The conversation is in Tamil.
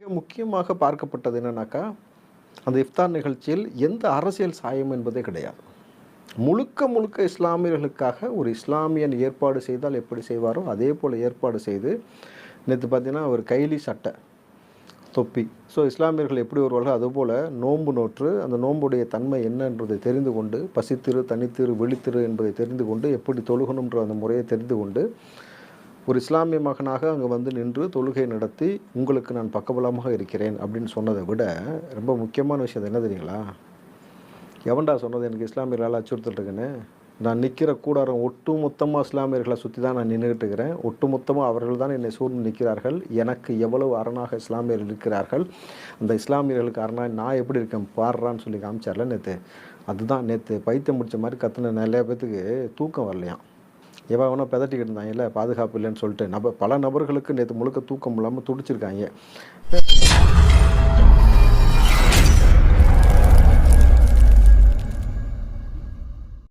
மிக முக்கியமாக பார்க்கப்பட்டது என்னன்னாக்கா அந்த இஃப்தார் நிகழ்ச்சியில் எந்த அரசியல் சாயம் என்பதே கிடையாது. முழுக்க முழுக்க இஸ்லாமியர்களுக்காக ஒரு இஸ்லாமியன் ஏற்பாடு செய்தால் எப்படி செய்வாரோ அதே போல் ஏற்பாடு செய்து நேற்று பார்த்தீங்கன்னா ஒரு கைலி சட்டை தொப்பி. ஸோ இஸ்லாமியர்கள் எப்படி வருவார்கள் அதுபோல் நோன்பு நோற்று அந்த நோன்புடைய தன்மை என்னன்றதை தெரிந்து கொண்டு பசித்திரு தனித்திரு வெளித்திரு என்பதை தெரிந்து கொண்டு எப்படி தொழுகணுன்ற அந்த முறையை தெரிந்து கொண்டு ஒரு இஸ்லாமிய மகனாக அங்கே வந்து நின்று தொழுகை நடத்தி உங்களுக்கு நான் பக்கபலமாக இருக்கிறேன் அப்படின்னு சொன்னதை விட ரொம்ப முக்கியமான விஷயம் என்ன தெரியுங்களா? எவன்டா சொன்னது எனக்கு இஸ்லாமியர்களால் அச்சுறுத்திட்டுருக்குன்னு நான் நிற்கிற கூடாரம் ஒட்டு மொத்தமாக இஸ்லாமியர்களை சுற்றி தான் நான் நின்றுக்கிட்டு இருக்கிறேன். ஒட்டு மொத்தமாக அவர்கள் தான் என்னை சூழ்ந்து நிற்கிறார்கள். எனக்கு எவ்வளவு அரணாக இஸ்லாமியர்கள் இருக்கிறார்கள்? அந்த இஸ்லாமியர்களுக்கு அரணாக நான் எப்படி இருக்கேன்? பாடுறான்னு சொல்லி காமிச்சார்ல நேற்று அதுதான் நேற்று பைத்தியம் முடித்த மாதிரி கத்துன நிறைய பேத்துக்கு தூக்கம் வரலையாம். எவன் வேணா பெதட்டிக்கிட்டு இருந்தாங்க இல்லை பாதுகாப்பு இல்லைன்னு சொல்லிட்டு. நப பல நபர்களுக்கு நேற்று முழுக்க தூக்கம் இல்லாமல் துடிச்சிருக்காங்க.